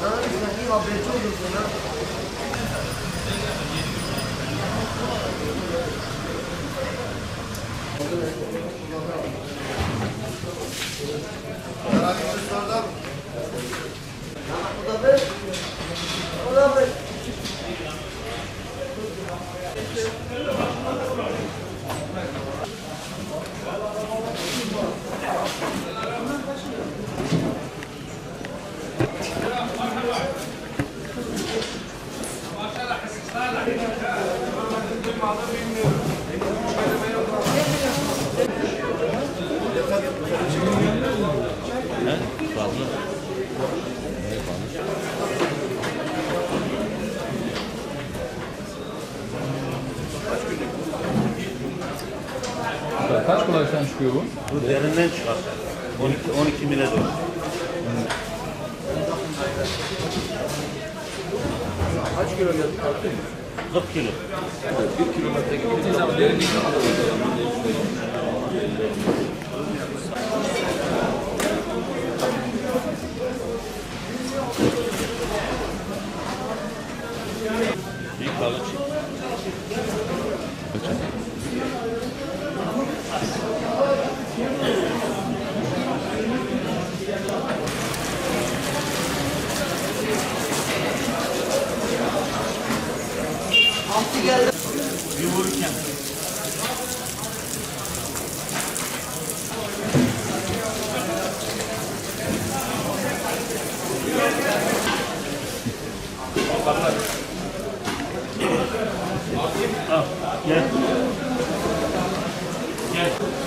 Sana bir sen haberci olursun ha. Herhangi bir soruda Kaç kilodan çıkıyor bu? Bu derinden çıkar. 12 12 mile doğru. Kaç kilo geldi? 40 kilo. Bir kilometre gittiği zaman derinlik ne kadar oluyor? Büyük balık. Bir vururken. Al, gel. Gel.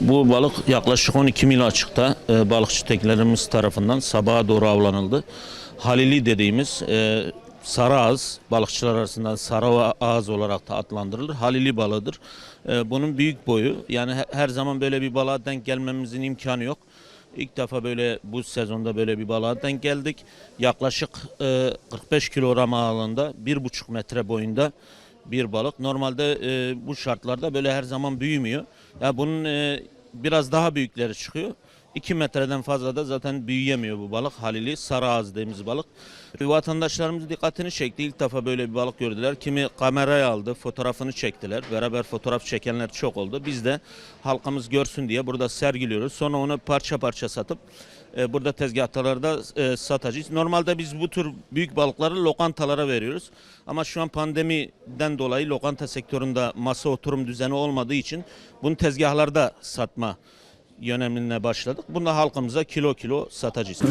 Bu balık yaklaşık 12 mil açıkta e, balıkçı teknelerimiz tarafından sabaha doğru avlanıldı. Halili dediğimiz e, sarı ağız balıkçılar arasında sarı ağız olarak da adlandırılır. Halili balığıdır. E, bunun büyük boyu yani he- her zaman böyle bir balığa denk gelmemizin imkanı yok. İlk defa böyle bu sezonda böyle bir balığa denk geldik. Yaklaşık e, 45 kilogram ağırlığında 1,5 metre boyunda bir balık. Normalde e, bu şartlarda böyle her zaman büyümüyor. Ya bunun e, biraz daha büyükleri çıkıyor. 2 metreden fazla da zaten büyüyemiyor bu balık. Halili sarı ağız balık. Vatandaşlarımız dikkatini çekti. İlk defa böyle bir balık gördüler. Kimi kameraya aldı, fotoğrafını çektiler. Beraber fotoğraf çekenler çok oldu. Biz de halkımız görsün diye burada sergiliyoruz. Sonra onu parça parça satıp e, burada tezgahtalarda e, satacağız. Normalde biz bu tür büyük balıkları lokantalara veriyoruz. Ama şu an pandemiden dolayı lokanta sektöründe masa oturum düzeni olmadığı için bunu tezgahlarda satma yönelimine başladık. Bunu halkımıza kilo kilo satacağız.